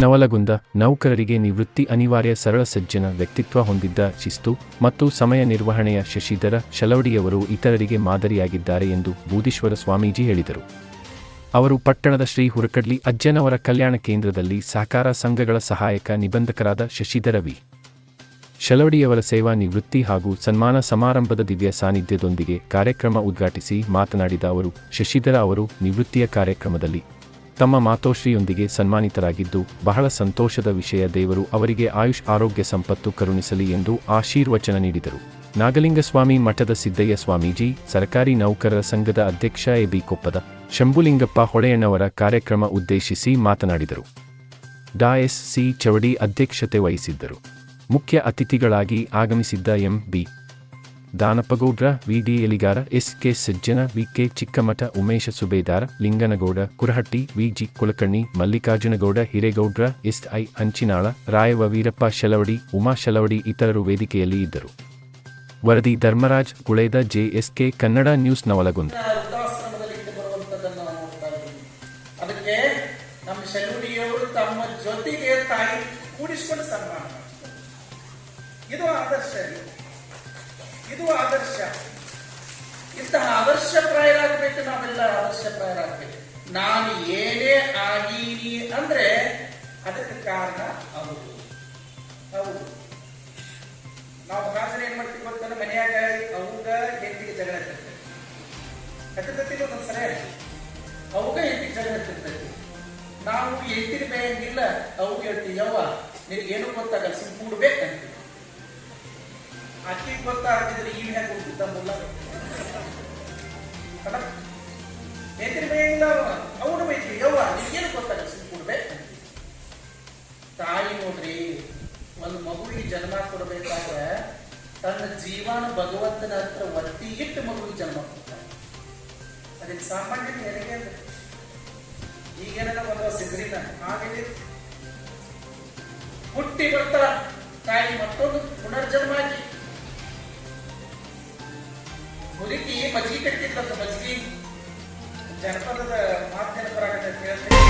ನವಲಗುಂದ ನೌಕರರಿಗೆ ನಿವೃತ್ತಿ ಅನಿವಾರ್ಯ ಸರಳ ಸಜ್ಜನ ವ್ಯಕ್ತಿತ್ವ ಹೊಂದಿದ್ದ ಶಿಸ್ತು ಮತ್ತು ಸಮಯ ನಿರ್ವಹಣೆಯ ಶಶಿಧರ ಶಲವಡಿಯವರು ಇತರರಿಗೆ ಮಾದರಿಯಾಗಿದ್ದಾರೆ ಎಂದು ಬೂದೀಶ್ವರ ಸ್ವಾಮೀಜಿ ಹೇಳಿದರು. ಅವರು ಪಟ್ಟಣದ ಶ್ರೀ ಹುರಕಡ್ಲಿ ಅಜ್ಜನವರ ಕಲ್ಯಾಣ ಕೇಂದ್ರದಲ್ಲಿ ಸಹಕಾರ ಸಂಘಗಳ ಸಹಾಯಕ ನಿಬಂಧಕರಾದ ಶಶಿಧರ ವಿ. ಶಲವಡಿಯವರ ಸೇವಾ ನಿವೃತ್ತಿ ಹಾಗೂ ಸನ್ಮಾನ ಸಮಾರಂಭದ ದಿವ್ಯ ಸಾನ್ನಿಧ್ಯದೊಂದಿಗೆ ಕಾರ್ಯಕ್ರಮ ಉದ್ಘಾಟಿಸಿ ಮಾತನಾಡಿದ ಅವರು, ಶಶಿಧರ ಅವರು ನಿವೃತ್ತಿಯ ಕಾರ್ಯಕ್ರಮದಲ್ಲಿ ತಮ್ಮ ಮಾತೋಶ್ರೀಯೊಂದಿಗೆ ಸನ್ಮಾನಿತರಾಗಿದ್ದು, ಬಹಳ ಸಂತೋಷದ ವಿಷಯ ದೇವರು ಅವರಿಗೆ ಆಯುಷ್ ಆರೋಗ್ಯ ಸಂಪತ್ತು ಕರುಣಿಸಲಿ ಎಂದು ಆಶೀರ್ವಚನ ನೀಡಿದರು. ನಾಗಲಿಂಗಸ್ವಾಮಿ ಮಠದ ಸಿದ್ದಯ್ಯ ಸ್ವಾಮೀಜಿ, ಸರ್ಕಾರಿ ನೌಕರರ ಸಂಘದ ಅಧ್ಯಕ್ಷ ಎ ಕೊಪ್ಪದ, ಶಂಭುಲಿಂಗಪ್ಪ ಹೊಳೆಯಣ್ಣವರ ಕಾರ್ಯಕ್ರಮ ಉದ್ದೇಶಿಸಿ ಮಾತನಾಡಿದರು. ಡಾ ಎಸ್ ಸಿ ಚವಡಿ ಅಧ್ಯಕ್ಷತೆ ವಹಿಸಿದ್ದರು. ಮುಖ್ಯ ಅತಿಥಿಗಳಾಗಿ ಆಗಮಿಸಿದ್ದ M B Danappagoudra V D Eligara S K Sajjana, V K Chikkamath, Umesh Subedar, Linganagouda, Kurahatti, V G Kulkarni, Mallikarjunagouda, Hiregoudra S I Hanchinal Rayava Veerappa Shalavadi, Uma Shalavadi ಇತರರು ವೇದಿಕೆಯಲ್ಲಿ ಇದ್ದರು. ವರದಿ Dharmaraj Guleda JSK Kannada news Navalgund. ತಮ್ಮ ಇದು ಆದರ್ಶ. ರೀ. ಇದು ಆದರ್ಶ. ಇಂತಹ ಆದರ್ಶಪ್ರಾಯರಾಗಬೇಕು ನಾವೆಲ್ಲ ಆದರ್ಶಪ್ರಾಯರಾಗಬೇಕು ನಾನು ಏನೇ ಆಗೀನಿ ಅಂದ್ರೆ ಅದಕ್ಕೆ ಕಾರಣ ಅವರು ಹೌದು. ನಾವು ಭಾಷಣ ಏನ್ ಮಾಡ್ತೀವಿ ಗೊತ್ತಂದ್ರೆ ಮನೆಯಾಗ ಅವಾಗ ಹೆಂಡತಿಗೆ ಜಗಳ ಇರ್ತೈತೆ ಒಂದೊಂದು ಸರಿ ಅವಾಗ ಹೆಂಡತಿ ಜಗಳ ಇರ್ತಿರ್ತೈತಿ ನಾವು ಹೆಂಡತಿನ ಬೇಯಂಗಿಲ್ಲ ಅವಾಗ ಹೇಳ್ತೀವಿ, ಯವ್ವ, ನಿನಗೇನು ಗೊತ್ತಾಗಲ್ಲ ಸುಮ್ ಕೂಡ್ಬೇಕಂತೀವಿ ಆಕಿಗೆ ಈಗ ಹೆಂಗೆ ಹೋಗ್ತಿದ್ದ ಮುಲ್ಲ ಅವನು ಬೈತಿ ಯವ್ವ ನಿಮ್ಗೇನು ಗೊತ್ತಾಗ ಸುಮ್ ಕೂಡ್ಬೇಕಂತೀವಿ ತಾಯಿ ನೋಡ್ರಿ, ಒಂದು ಮಗುವಿಗೆ ಜನ್ಮ ಕೊಡಬೇಕಾದ್ರೆ ತನ್ನ ಜೀವನ ಭಗವಂತನ ಹತ್ರ ಒತ್ತಿ ಇಟ್ಟು ಮಗುವಿಗೆ ಜನ್ಮ ಕೊಡ್ತಾನೆ ಅದಕ್ಕೆ ಸಾಮಾನ್ಯ ಹೆರಿಗೆ ಅಂದ್ರೆ ಈಗೇನ ಒಂದು ಸಿದ್ರಿನ ಆಮೇಲೆ ಹುಟ್ಟಿ ಬರ್ತಾರ ತಾಯಿ ಮತ್ತೊಂದು ಪುನರ್ಜನ್ಮ ಆಗಿ. ಮುದುಕಿ ಮಜ್ಗಿ ಕಟ್ಟಿದ್ಲಂತ ಮಜ್ಗಿ. ಜನಪದದ ಮಾತು ನೆನಪರಾಗತ್ತೆ ಅಂತ